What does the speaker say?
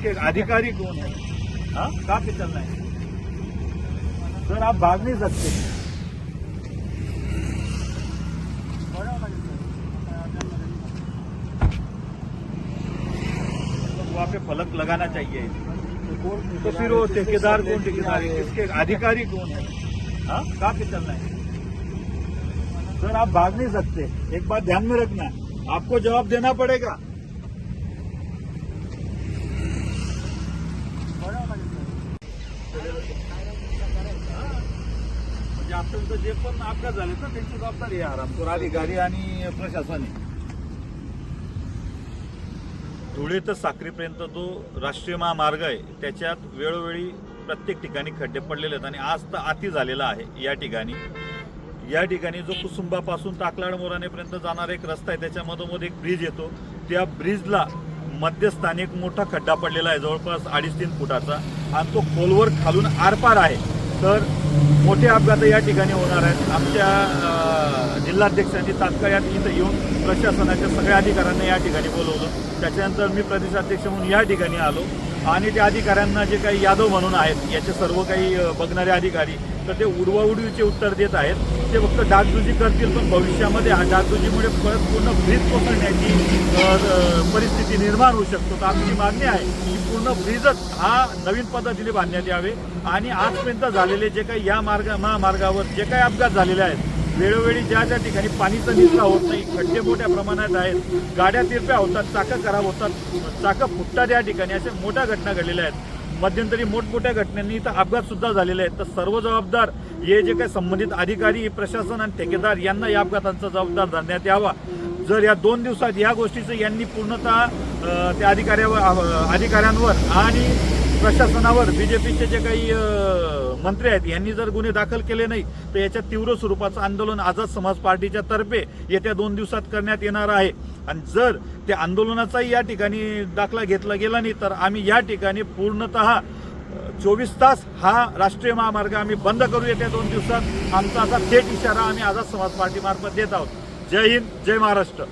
इसके अधिकारी कौन है? हाँ? कहाँ पे चलना है? सर, आप भाग नहीं सकते। वहाँ पे फलक लगाना चाहिए। तो फिर वो ठेकेदार कौन ठेकेदार है? इसके अधिकारी कौन है? हाँ? कहाँ पे चलना है? सर, आप भाग नहीं सकते। एक बात ध्यान में रखना। आपको जवाब देना पड़ेगा। आतापर्यंत जे पण अपघात झाले ना त्यांची जबाबदारी आहे आरामपूर अधिकारी आणि प्रशासन धुळे तर साक्रीपर्यंत जो राष्ट्रीय महामार्ग आहे त्याच्यात वेळोवेळी प्रत्येक ठिकाणी खड्डे पडलेले आहेत आणि आज तर अति झालेला आहे या ठिकाणी. या ठिकाणी जो कुसुंबापासून टाकलाड मोराणेपर्यंत जाणारा एक रस्ता आहे त्याच्या मधोमध एक ब्रिज येतो. त्या ब्रिजला मध्यस्थानी एक मोठा खड्डा पडलेला आहे जवळपास अडीच तीन फुटाचा. आणि तो खोलवर खालून आरपार आहे. तर मोठे अपघात या ठिकाणी होणार आहेत. आमच्या जिल्हाध्यक्षांनी तात्काळ या इथं येऊन प्रशासनाच्या सगळ्या अधिकाऱ्यांना या ठिकाणी बोलवलं. त्याच्यानंतर मी प्रदेशाध्यक्ष म्हणून या ठिकाणी आलो. आणि त्या अधिकाऱ्यांना जे काही यादव म्हणून आहेत याचे सर्व काही बघणारे अधिकारी तर ते उडवाउडवीचे उत्तर देत आहेत. ते फक्त डागदुजी करतील पण भविष्यामध्ये हा डागदुजीमुळे परत पूर्ण ब्रिज कोसळण्याची परिस्थिती निर्माण होऊ शकतो. तर आमची मागणी आहे की पूर्ण ब्रिजच हा नवीन पद्धतीने बांधण्यात यावे. आणि आजपर्यंत झालेले जे काही या मार्ग महामार्गावर जे काही अपघात झालेले आहेत वेळोवेळी ज्या ज्या ठिकाणी पाणीचा निचरा होत नाही खड्डे मोठ्या प्रमाणात आहेत गाड्या तिरप्या होतात चाकं खराब होतात चाकं फुटतात या ठिकाणी अशा मोठ्या घटना घडलेल्या आहेत. मध्यंतरी मोठमोठ्या घटनांनी इथं अपघातसुद्धा झालेले आहेत. तर सर्व जबाबदार हे जे काही संबंधित अधिकारी प्रशासन आणि ठेकेदार यांना या अपघातांचा जबाबदार धरण्यात यावा. जर या दोन दिवसात या गोष्टीचं यांनी पूर्णतः त्या अधिकाऱ्यावर अधिकाऱ्यांवर आणि प्रशासनावर बीजेपीचे जे काही मंत्री आहेत. यांनी जर गुन्हे दाखल केले नाही तर याच्या तीव्र स्वरूपाचं आंदोलन आझाद समाज पार्टीच्या तर्फे येत्या दोन दिवसात करण्यात येणार आहे. आणि जर त्या आंदोलनाचाही या ठिकाणी दाखला घेतला गेला नाही तर आम्ही या ठिकाणी पूर्णतः चोवीस तास हा राष्ट्रीय महामार्ग आम्ही बंद करू येत्या दोन दिवसात. आमचा असा थेट इशारा आम्ही आझाद समाज पार्टीमार्फत देत आहोत. जय हिंद जय महाराष्ट्र.